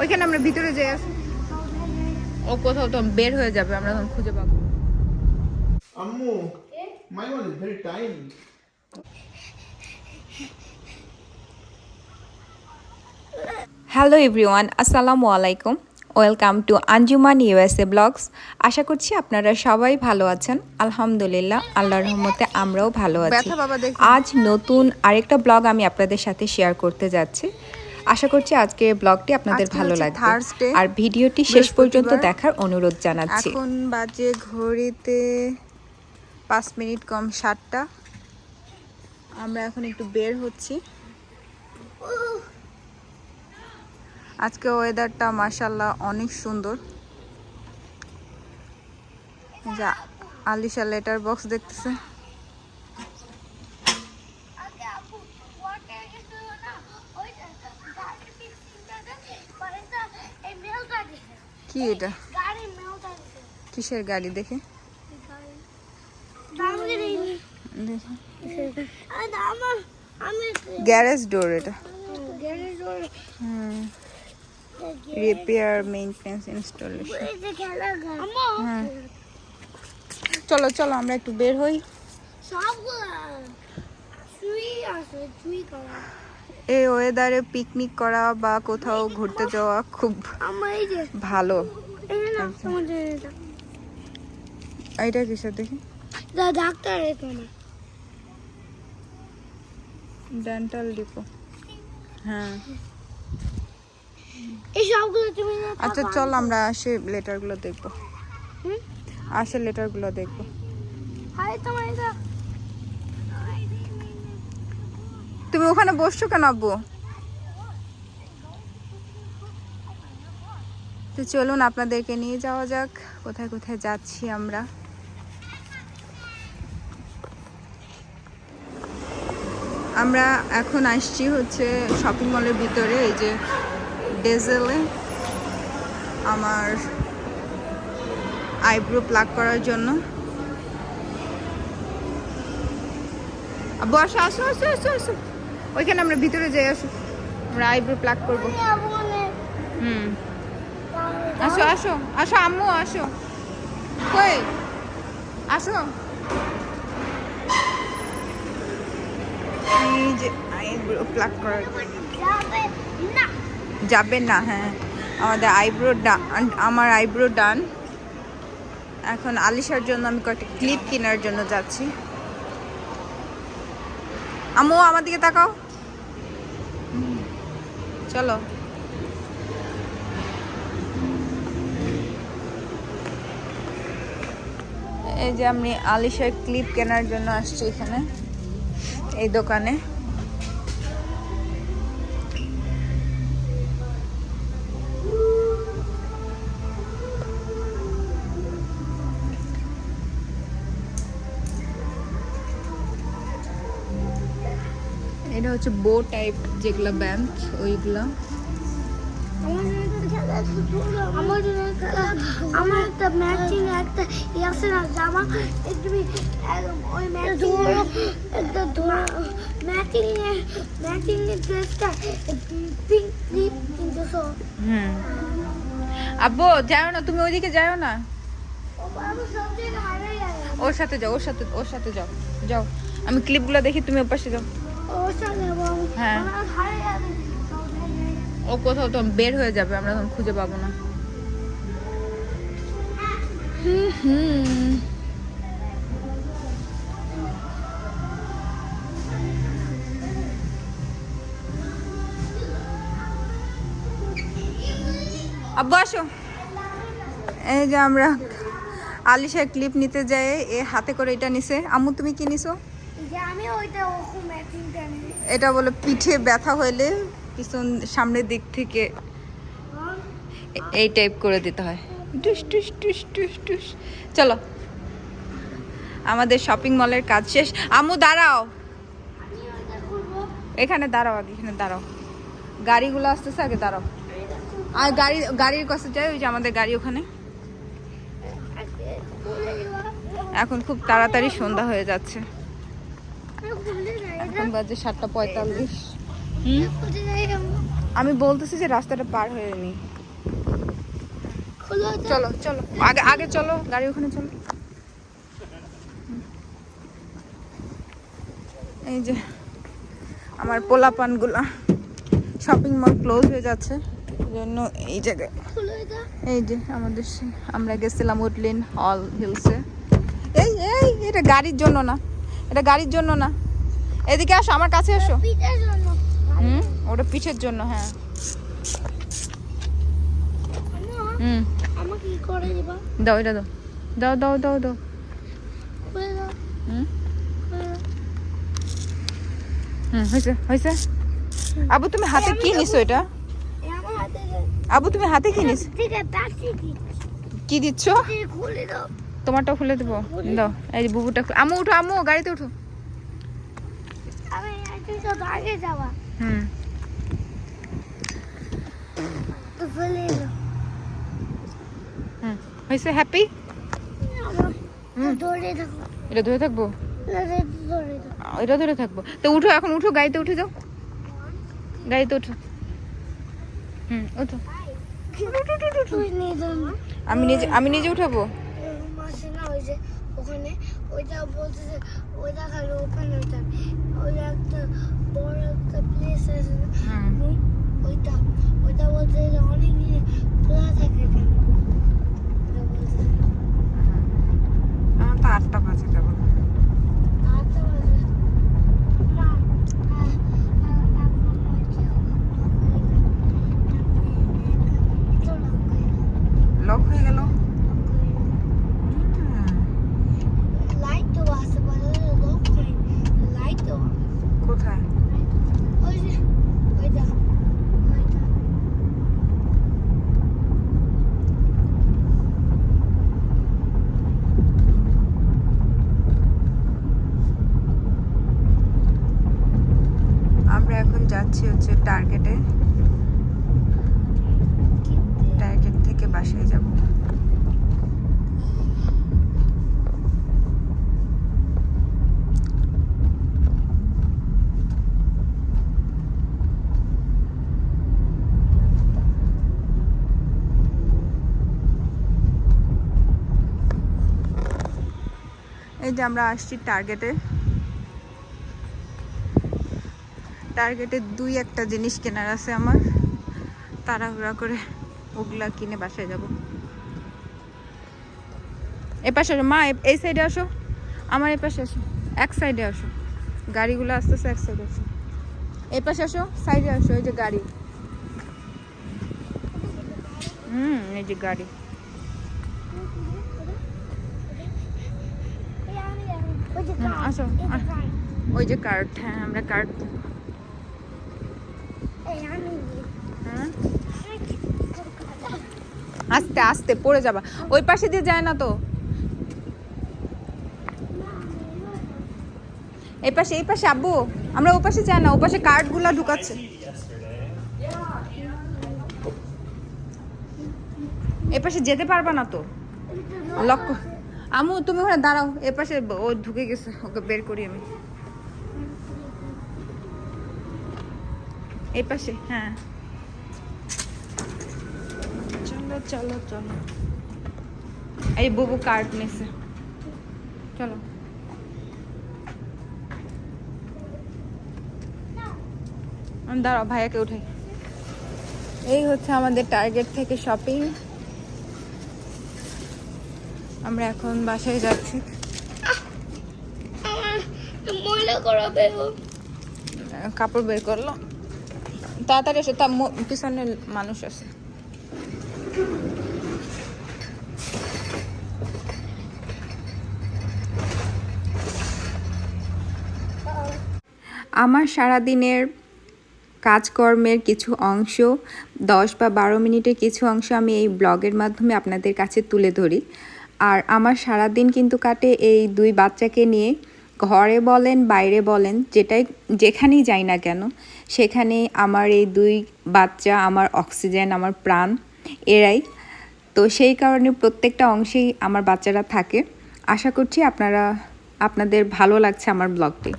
ওইখানে আমরা ভিতরে যাই আসি। ও কোথাও তো বের হয়ে যাবে আমরা তখন খুঁজে পাবো। my one is very tiny. Hello everyone আসসালামু আলাইকুম। Welcome to Anjuman USA blogs আশা করছি আপনারা সবাই ভালো আছেন। আলহামদুলিল্লাহ আল্লাহ রহমতে আমরাও ভালো আছি। ব্যথা বাবা দেখি। আজ নতুন আরেকটা ব্লগ আমি আপনাদের সাথে শেয়ার করতে যাচ্ছি। আশা করছি আজকের ব্লগটি আপনাদের ভালো লাগবে। আর ভিডিওটি শেষ পর্যন্ত দেখার অনুরোধ জানাচ্ছি। এখন বাজে ঘড়িতে পাঁচ মিনিট কম সাতটা। আমরা এখন একটু বের হচ্ছি। আজকে ওয়েদারটা মাসাল্লাহ অনেক সুন্দর। যা আলিশা লেটার বক্স দেখতেছে আগে আপু ওয়াটার গেছিল না ওই গাড়ি ফিক্সিংটা পরে তো এই মেলটা দিছে কি এটা? কিসের গাড়ি? দেখে। গ্যারেজ ডোর এটা। Repair maintenance installation. হ্যাঁ চলো চলো, আমরা একটু বের হই। সবগুলা। চুই আছে, চুই করা। এই ওয়েদারে পিকনিক করা বা কোথাও ঘুরতে যাওয়া খুব ভালো। এটা এইটা কিসের দেখি? ডাক্তার ডেন্টাল ডিপো হ্যাঁ। এই সবগুলো তুমি আচ্ছা চল আমরা আসে লেটারগুলো দেখব। আসে লেটারগুলো দেখব। হাই তোমার এটা তুমি ওখানে বসছো কেন আব্বু? তো চলুন আপনাদেরকে নিয়ে যাওয়া যাক। কোথায় কোথায় যাচ্ছি আমরা? আমরা এখন আসছি হচ্ছে শপিং মলের ভিতরে, এই যে ডেজেলে আমার আইব্রো প্লাক করার জন্য। আসো আসো আসো আসো আসো। ওইখানে আমরা ভিতরে যাই আসো। আমরা আইব্রো প্লাক করব। হুম। আসো আসো আসো আম্মু আসো। কই? আসো। এই যে আইব্রো প্লাক করার। যাবে না। হ্যাঁ। আমাদের আইব্রো ডান আমার আইব্রো ডান। এখন আলিশার জন্য আমি কয়েকটা ক্লিপ কেনার জন্য যাচ্ছি। আমু আমার দিকে তাকাও। চলো। এই যে আমি আলিশার ক্লিপ কেনার জন্য আসছি এখানে এই দোকানে। এটা হচ্ছে বো টাইপ যেগুলো ব্যান্ড ওইগুলো। আমার আমার একটা ম্যাচিং একটা ই না জামা। এই তুমি একদম ওই ম্যাচিং একটা ম্যাচিং ম্যাচিং ড্রেসটা পিঙ্ক হুম। আব্বু যাও না তুমি ওইদিকে যাও না। ওর সাথে যাও ওর সাথে ওর সাথে যাও। যাও। আমি ক্লিপগুলো দেখি তুমি ওর পাশে যাও। হ্যাঁ। ও কোথাও তো বের হয়ে যাবে, আমরা তখন খুঁজে পাবো না। হুম হুম আসো। এই যে আমরা আলিশার ক্লিপ নিতে যাই এ হাতে করে এটা নিছে। আম্মু, তুমি কি নিছো? এটা বলে পিঠে ব্যথা হইলে পিছন সামনের দিক থেকে এই টাইপ করে দিতে হয়। টুস টুস টুস টুস টুস। চলো। আমাদের শপিং মলের কাজ শেষ। আমু দাঁড়াও। এখানে দাঁড়াও আগে এখানে দাঁড়াও। গাড়িগুলো আসতেছে আগে দাঁড়াও। আর গাড়ি গাড়ির কাছে যাই ওই যে আমাদের গাড়ি ওখানে। এখন খুব তাড়াতাড়ি সন্ধ্যা হয়ে যাচ্ছে। এখন বাজে সাতটা পঁয়তাল্লিশ। আমি বলতেছি যে রাস্তাটা পার হয়ে নি। চলো চলো। আগে আগে চলো গাড়ি ওখানে চলো। এই যে আমার পোলাপানগুলা শপিং মল ক্লোজ হয়ে যাচ্ছে জন্য এই জায়গায়। এই যে আমাদের আমরা গেছিলাম উডলিন হল হিলসে। এই এই এটা গাড়ির জন্য না। এটা গাড়ির জন্য না। এদিকে আসো আমার কাছে এসো। হুম? ওটা পিঠের জন্য হ্যাঁ। হুম। কি দাও এটা দাও। দাও দাও দাও দাও। হুম? হুম হয়েছে হয়েছে। আবু তুমি হাতে কি নিছো এটা? হাতে আবু তুমি হাতে কি নিছো? কি দিচ্ছ? খুলে দাও। তোমারটা খুলে দেবো। দাও এই বুবুটা আম্মু উঠো আম্মু গাড়িতে উঠো। আমি হুম হয়েছে হ্যাপি এটা ধরে থাকব? এটা ধরে থাকব। তো উঠো এখন উঠো গাড়িতে উঠে যাও। গাড়িতে উঠো। হুম উঠো। আমি নিজে আমি নিজে উঠাবো? যে ওখানে ওইটা বলতেছে ওইটা খালি ওপেন ওইটা ওই একটা বড় একটা প্লেস আছে হুম, ওইটা। ওইটা বলতে যে অনেক নিয়ে খোলা থাকে কেন তো আটটা বাজে কেবল আটটা বাজে। না, আহ, আহ, এখন হচ্ছে, এটা lock হয়ে গেল, লক হয়ে গেল lock হয়ে গেল। লাইট তো আছে বলে লোক নাই লাইট তো কোথায় ওই যে ওইটা ওইটা আমরা এখন যাচ্ছি হচ্ছে টার্গেটে টার্গেট থেকে বাসায় যাব। এই যে আমরা আসছি টার্গেটে টার্গেটে দুই একটা জিনিস কেনার আছে আমার। তাড়াহুড়া করে ওগুলা কিনে বাসায় যাব। এ পাশে মা এই সাইডে আসো। আমার এই পাশে আসো। এক সাইডে আসো। গাড়িগুলো আসতেছে এক সাইডে আসো। এই পাশে আসো সাইডে আসো। এই যে গাড়ি। হুম এই যে গাড়ি। ওই আসো, ওই যে কার্ড হ্যাঁ আমরা কার্ড আস্তে আস্তে, পড়ে যাবা। ওই পাশে দিয়ে যায় না তো। এই পাশে এই পাশে, আব্বু, আমরা ওই পাশে যাই না ও পাশে কার্ডগুলো ঢুকাচ্ছে। এই পাশে যেতে পারবা না তো। লক্ষ্য আমু তুমি ওখানে দাঁড়াও এ পাশে ও ঢুকে গেছে, ওকে বের করি আমি। এই পাশে হ্যাঁ। চলো চলো চলো। এই বুবু কার্ড নিছে। চলো। আমি দাঁড়াও ভাইয়াকে উঠাই। এই হচ্ছে আমাদের টার্গেট থেকে শপিং। আমরা এখন বাসায় যাচ্ছি। কাপড় বের করল। তাড়াতাড়ি এসে মো- পিছনে মানুষ আছে। আমার সারাদিনের কাজকর্মের কিছু অংশ, দশ বা বারো মিনিটের কিছু অংশ আমি এই ব্লগের মাধ্যমে আপনাদের কাছে তুলে ধরি। আর আমার সারাদিন কিন্তু কাটে এই দুই বাচ্চাকে নিয়ে, ঘরে বলেন, বাইরে বলেন, যেটাই যেখানেই যাই না কেন সেখানে আমার এই দুই বাচ্চা আমার অক্সিজেন আমার প্রাণ এরাই। তো সেই কারণে প্রত্যেকটা অংশেই আমার বাচ্চারা থাকে। আশা করছি আপনারা আপনাদের ভালো লাগছে আমার ব্লগটি।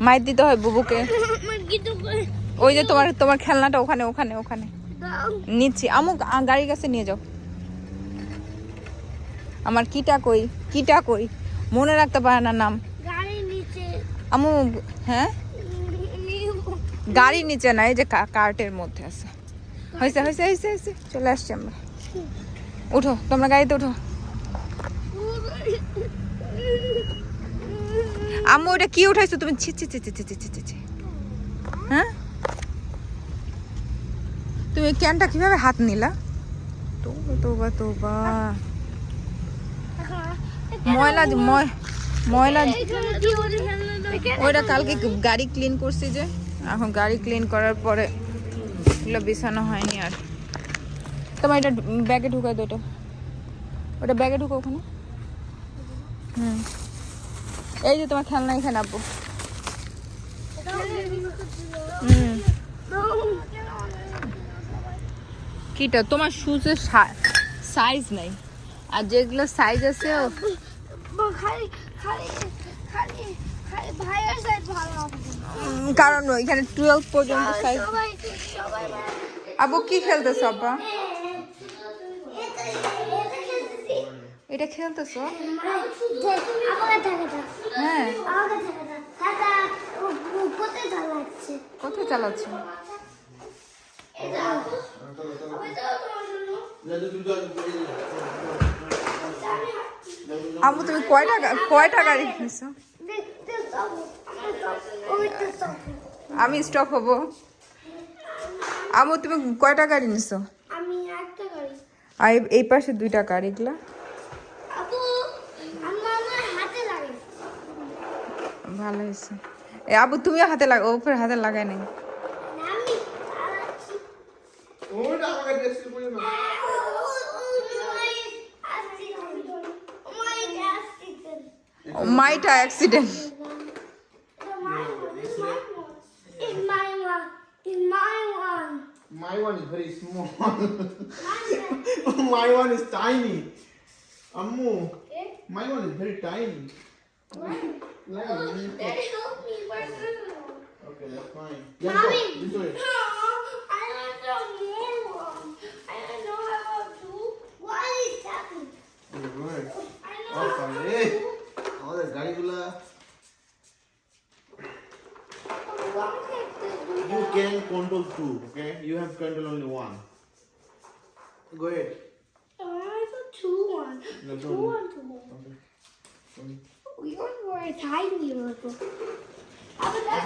মাইর দিতে হয় বুবুকে। ওই যে তোমার তোমার খেলনাটা ওখানে ওখানে ওখানে। নিচ্ছি। আমু আ, গাড়ির কাছে নিয়ে যাও। আমার কিটা কই? কিটা কই? মনে রাখতে পারে না নাম। আমু হ্যাঁ? গাড়ির নিচে নাই যে কার্টের মধ্যে আছে। হয়েছে হয়েছে হয়েছে হয়েছে চলে আসছি আমরা। উঠো তোমরা গাড়িতে উঠো। আম্মু ওটা কি উঠাইছো? তুমি ছি ছি ছি ছি ছি ছি ছি হ্যাঁ? তুমি ক্যানটা কীভাবে হাত নিলা? তোবা তোবা তোবা। ময়লা ময়লা ওইটা কালকে গাড়ি ক্লিন করছি যে। এখন গাড়ি ক্লিন করার পরে এগুলো বিছানো হয়নি আর। তোমার এটা ব্যাগে ঢুকাই দো এটা। ওটা ব্যাগে ঢুকো ওখানে। হুম। এই যে তোমার খেলনা এখানে, আব্বু। হুম। কিটা? তোমার শুজের সাইজ নাই। আর যেগুলো সাইজ আছে খালি খালি খালি। কারণ এখানে টুয়েলভ পর্যন্ত সাইজ আবু কি খেলতেছ আব্বা? এটা খেলতেছো? হ্যাঁ। কোথায় চালাচ্ছ? আবু তুমি কয় টাকা কয় টাকা রেখেছো আমি স্টপ হব আমি তুমি কয়টা গাড়ি নিছো আই এই পাশে দুইটা গাড়ি এগুলা ভালো হয়েছে এ আবু তুমি হাতে লাগা ওপর হাতে লাগাই নাই মাইটা accident one is very small. my one is tiny. Ammu, my one is very tiny. What? That help me, but Okay, that's fine. Let's Mommy. go. This way. I want more one. I know oh, I oh, have two. Oh, what is. I know oh, I garigula. Oh. You can control two, okay? You have control only one. Go ahead. I got two one. No, Two one, two one. Okay. Yours were a tiny little. I'm a duck.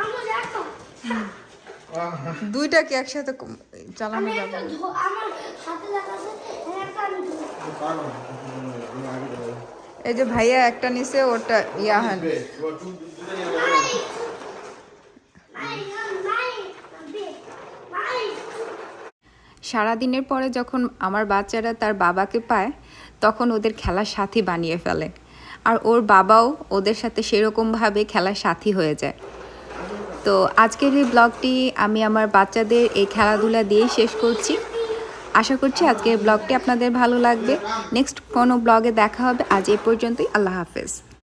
I'm a duck. দুইটা কি একসাথে চালানো যাবে আমার হাতে লাগাছে একটা আমি। এই যে ভাইয়া একটা নিছে ওটা ইয়া হয় না। Best. Go two- দুটো নিয়ে যাও। Mine. Mine, mine, big. Mine. সারাদিনের পরে যখন আমার বাচ্চারা তার বাবাকে পায়, তখন ওদের খেলার সাথী বানিয়ে ফেলে। আর ওর বাবাও ওদের সাথে সেরকমভাবে খেলার সাথী হয়ে যায়। তো আজকের এই ব্লগটি আমি আমার বাচ্চাদের এই খেলাধুলা দিয়েই শেষ করছি। আশা করছি আজকের ব্লগটি আপনাদের ভালো লাগবে। নেক্সট কোনো ব্লগে দেখা হবে। আজ এই পর্যন্তই। আল্লাহ হাফেজ।